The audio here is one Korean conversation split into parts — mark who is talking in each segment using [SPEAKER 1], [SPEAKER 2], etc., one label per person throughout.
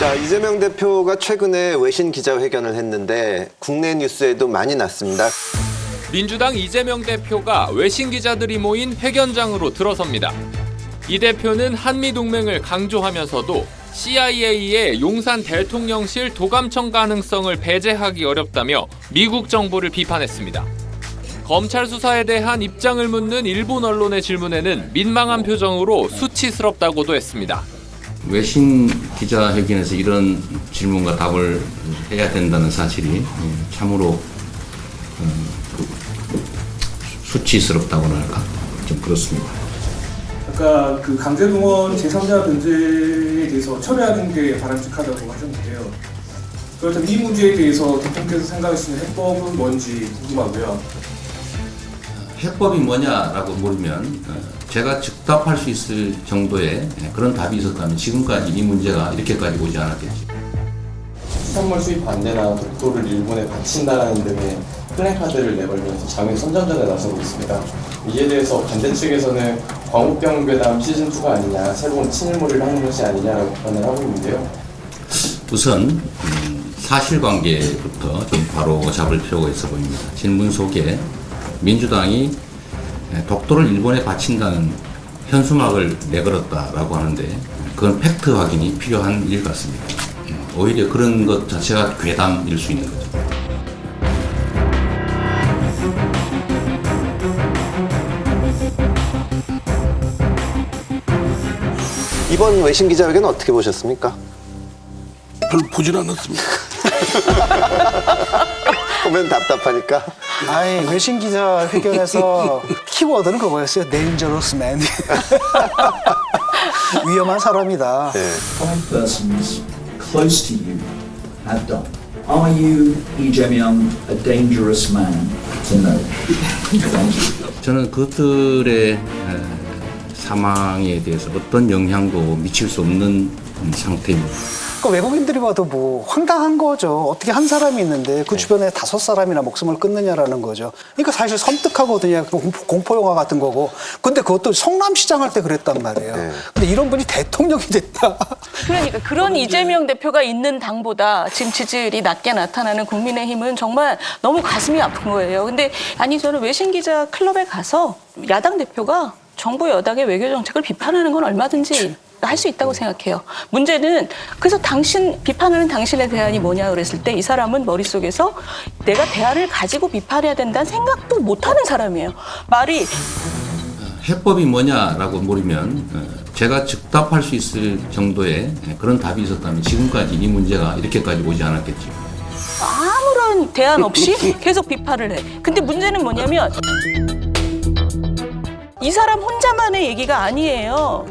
[SPEAKER 1] 자, 이재명 대표가 최근에 외신 기자회견을 했는데 국내 뉴스에도 많이 났습니다.
[SPEAKER 2] 민주당 이재명 대표가 외신 기자들이 모인 회견장으로 들어섭니다. 이 대표는 한미 동맹을 강조하면서도 CIA의 용산 대통령실 도감청 가능성을 배제하기 어렵다며 미국 정부를 비판했습니다. 검찰 수사에 대한 입장을 묻는 일본 언론의 질문에는 민망한 표정으로 수치스럽다고도 했습니다.
[SPEAKER 3] 외신 기자회견에서 이런 질문과 답을 해야 된다는 사실이 예, 참으로 음, 수치스럽다고나 할까 좀 그렇습니다.
[SPEAKER 4] 아까 그 강제동원 제3자 변제에 대해서 철회하는 게 바람직하다고 하셨는데요. 그렇다면 이 문제에 대해서 대통령께서 생각하시는 해법은 뭔지 궁금하고요.
[SPEAKER 3] 해법이 뭐냐라고 물으면 어, 제가 즉 답할 수 있을 정도의 예, 그런 답이 있었다면 지금까지 이 문제가 이렇게까지 오지 않았겠지.
[SPEAKER 5] 수산물 수입 반대나 독도를 일본에 바친다는 등의 플래카드를 내걸면서 장외 선전전에 나서고 있습니다. 이에 대해서 반대 측에서는 광우병 괴담 시즌2가 아니냐, 새로운 친일몰이를 하는 것이 아니냐라고 비판을 하고 있는데요.
[SPEAKER 3] 우선 음, 사실관계부터 좀 바로 잡을 필요가 있어 보입니다. 질문 속에 민주당이 에, 독도를 일본에 바친다는 현수막을 내걸었다라고 하는데 그건 팩트 확인이 필요한 일 같습니다. 음, 오히려 그런 것 자체가 괴담일 수 있는 거죠.
[SPEAKER 1] 이번 외신 기자회견 어떻게 보셨습니까?
[SPEAKER 6] 별로 보질 않았습니다.
[SPEAKER 1] 보면 답답하니까.
[SPEAKER 7] 아니 외신 기자 회견에서 키워드는 그거였어요. Dangerous man. 위험한 사람이다.
[SPEAKER 1] 네.
[SPEAKER 8] five persons close to you have done. Are you, Lee Jae-myung, a dangerous man to know? Thank you.
[SPEAKER 3] 저는 그들의 에, 사망에 대해서 어떤 영향도 미칠 수 없는 음, 상태입니다.
[SPEAKER 7] 그 외국인들이 봐도 뭐 황당한 거죠. 어떻게 한 사람이 있는데 그 주변에 다섯 사람이나 목숨을 끊느냐라는 거죠. 그러니까 사실 섬뜩하거든요. 공포, 공포 영화 같은 거고. 근데 그것도 성남시장 할 때 그랬단 말이에요.
[SPEAKER 1] 네.
[SPEAKER 7] 근데 이런 분이 대통령이 됐다.
[SPEAKER 9] 그러니까 그런 이재명 대표가 있는 당보다 지금 지지율이 낮게 나타나는 국민의힘은 정말 너무 가슴이 아픈 거예요. 근데 아니 저는 외신 기자 클럽에 가서 야당 대표가 정부 여당의 외교 정책을 비판하는 건 얼마든지 할 수 있다고 생각해요. 문제는 그래서 당신 비판하는 당신의 대안이 뭐냐 그랬을 때 이 사람은 머릿속에서 내가 대안을 가지고 비판해야 된다는 생각도 못 하는 사람이에요. 말이
[SPEAKER 3] 해법이 뭐냐라고 물으면 어, 제가 즉답할 수 있을 정도의 예, 그런 답이 있었다면 지금까지 이 문제가 이렇게까지 오지 않았겠죠.
[SPEAKER 9] 아무런 대안 없이 계속 비판을 해. 근데 문제는 뭐냐면 이 사람 혼자만의 얘기가 아니에요.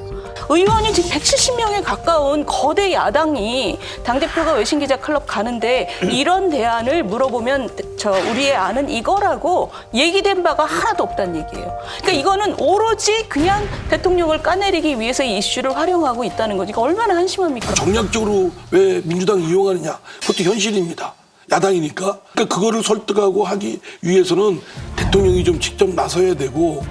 [SPEAKER 9] 의원이 지금 170명에 가까운 거대 야당이 당대표가 외신 기자 클럽 가는데 이런 대안을 물어보면 저 우리의 안은 이거라고 얘기된 바가 하나도 없다는 얘기예요. 그러니까 이거는 오로지 그냥 대통령을 까내리기 위해서 이 이슈를 활용하고 있다는. 이거 얼마나 한심합니까?
[SPEAKER 6] 정략적으로 왜 민주당이 이용하느냐? 그것도 현실입니다. 야당이니까. 그러니까 그거를 설득하고 하기 위해서는 대통령이 좀 직접 나서야 되고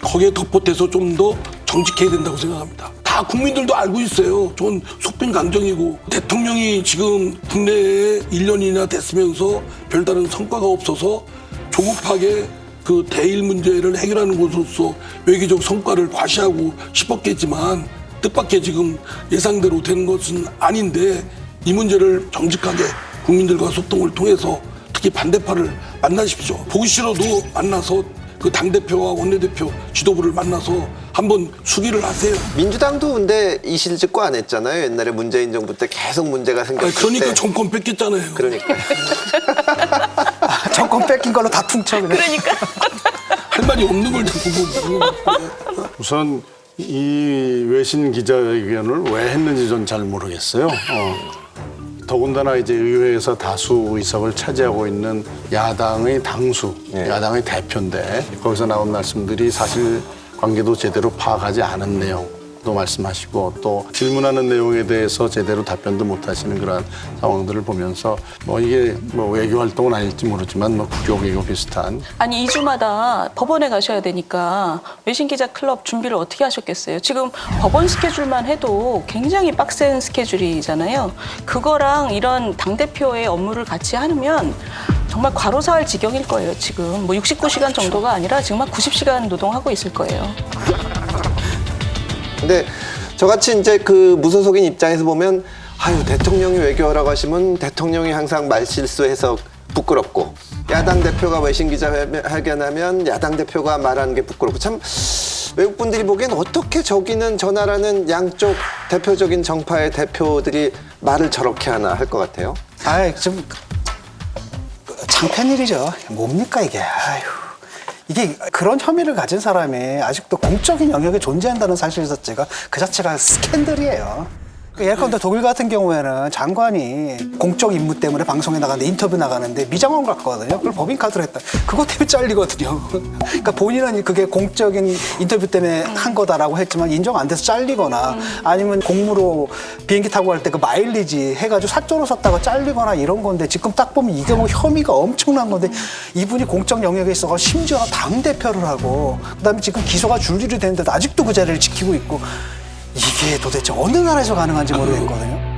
[SPEAKER 6] 거기에 덧보태서 좀 더 정직해야 된다고 생각합니다. 다 국민들도 알고 있어요. 전 속빈강정이고 대통령이 지금 국내에 1년이나 됐으면서 별다른 성과가 없어서 조급하게 그 대일 문제를 해결하는 것으로서 외교적 성과를 과시하고 싶었겠지만 뜻밖의 지금 예상대로 되는 것은 아닌데 이 문제를 정직하게 국민들과 소통을 통해서 특히 반대파를 만나십시오. 보기 싫어도 만나서 그 당대표와 원내대표 지도부를 만나서 한번 수기를 하세요.
[SPEAKER 1] 민주당도 근데 이 실직고 안 했잖아요. 옛날에 문재인 정부 때 계속 문제가 생겼을
[SPEAKER 6] 아니, 그러니까
[SPEAKER 1] 때.
[SPEAKER 6] 정권 뺏겼잖아요.
[SPEAKER 1] 그러니까.
[SPEAKER 7] 정권 뺏긴 걸로 다 퉁쳐. 그냥.
[SPEAKER 9] 그러니까
[SPEAKER 6] 할 말이 없는 걸 자꾸 보고.
[SPEAKER 10] 우선 이 외신 기자회견을 왜 했는지 전 잘 모르겠어요. 어. 더군다나 이제 의회에서 다수 의석을 차지하고 있는 야당의 당수,
[SPEAKER 1] 네.
[SPEAKER 10] 야당의 대표인데 거기서 나온 말씀들이 사실 관계도 제대로 파악하지 않은 내용. 또 말씀하시고 또 질문하는 내용에 대해서 제대로 답변도 못 하시는 그러한 상황들을 보면서 뭐 이게 뭐 외교 활동은 아닐지 모르지만 뭐 국교 외교 비슷한
[SPEAKER 9] 아니 2주마다 법원에 가셔야 되니까 외신 기자 클럽 준비를 어떻게 하셨겠어요? 지금 법원 스케줄만 해도 굉장히 빡센 스케줄이잖아요. 그거랑 이런 당 대표의 업무를 같이 하면 정말 과로사할 지경일 거예요. 지금 뭐 69시간 정도가 아니라 지금 한 90시간 노동하고 있을 거예요.
[SPEAKER 1] 근데 저같이 이제 그 무소속인 입장에서 보면 아유 대통령이 외교라고 하시면 대통령이 항상 말실수해서 부끄럽고 야당 대표가 외신 기자 회견하면 야당 대표가 말하는 게 부끄럽고 참 외국 분들이 보기엔 어떻게 저기는 저 나라는 양쪽 대표적인 정파의 대표들이 말을 저렇게 하나 할 것 같아요.
[SPEAKER 7] 아이 좀 장편일이죠. 뭡니까 이게? 아휴. 이게 그런 혐의를 가진 사람이 아직도 공적인 영역에 존재한다는 사실 자체가 그 자체가 스캔들이에요. 그 예컨대 독일 같은 경우에는 장관이 공적 임무 때문에 방송에 나가는데 인터뷰 나가는데 미장원 같거든요. 그걸 법인카드로 했다. 그것 때문에 잘리거든요. 그러니까 본인은 그게 공적인 인터뷰 때문에 한 거다라고 했지만 인정 안 돼서 잘리거나 아니면 공무로 비행기 타고 갈 때 그 마일리지 해가지고 사조로 썼다가 잘리거나 이런 건데 지금 딱 보면 이게 뭐 혐의가 엄청난 건데 이분이 공적 영역에 있어서 심지어 당 대표를 하고 그다음에 지금 기소가 줄줄이 되는데도 아직도 그 자리를 지키고 있고 이게 도대체 어느 나라에서 가능한지 모르겠거든요.